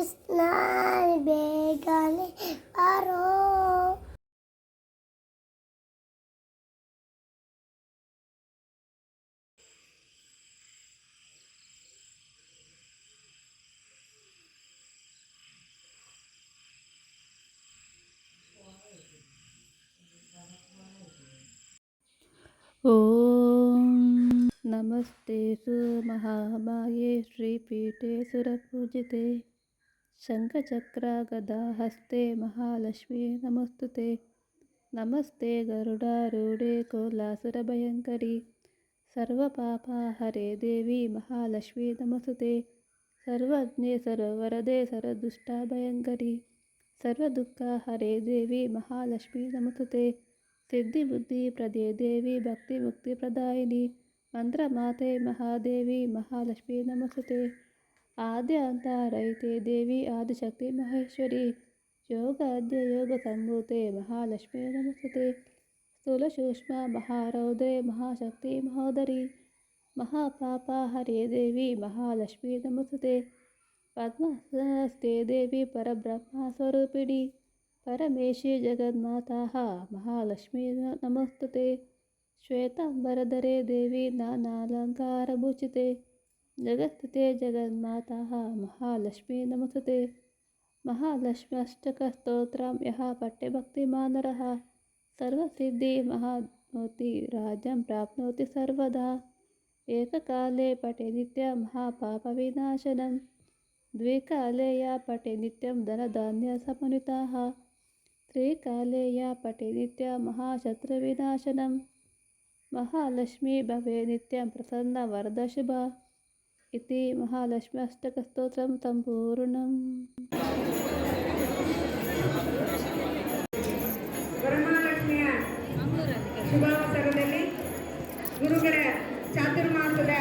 Krishna Begale आरो नमस्ते नमस्ते महामाये श्रीपीठे सुरपूजिते। शङ्खचक्रागदाहस्ते महालक्ष्मी नमस्तु ते नमस्ते गरुडारूढे कोलासुरभयङ्करी सर्वपापाहरे देवी महालक्ष्मी नमस्तुते सर्वज्ञे सर्ववरदे सर्वदुष्टाभयङ्करी सर्वदुःखहरे देवी महालक्ष्मी नमस्तुते सिद्धिबुद्धिप्रदे देवी भक्तिमुक्तिप्रदायिनी मन्त्रमाते महादेवी महालक्ष्मी नमस्ते आद्यान्तारहिते देवी आदिशक्ति महेश्वरी। योगाद्य योगसम्भूते महालक्ष्मी नमस्ते स्थूलसूक्ष्म महारौद्रे महाशक्ति महोदरी। महापापाहरे देवी महालक्ष्मी नमस्ते पद्महस्ते देवी परब्रह्मस्वरूपिणी परमेशी जगन्माताः महालक्ष्मी नमस्तुते। श्वेताम्बरधरे देवी नानालङ्कारभूषिते जगत्स्थिते जगन्माताः महालक्ष्मी नमस्तुते। महालक्ष्म्यष्टकस्तोत्रं यः पठ्यभक्तिमानरः सर्वसिद्धिमहानोति राज्यं प्राप्नोति सर्वदा। एककाले पठे नित्यं महापापविनाशनं, द्विकाले या पठे नित्यं धनधान्यसमन्विताः त्रिकाले या पठे महाशत्रुविनाशनं। महालक्ष्मी भवे नित्यं प्रसन्नवरदशुभा ಇತಿ ಮಹಾಲಕ್ಷ್ಮಷ್ಟಕ ಸ್ತೋತ್ರಂ ಸಂಪೂರ್ಣಂ ಗರುಮಾಕ್ಕೆ ಗುರುಗಳ ಚಾತುರ್ಮಾಸದ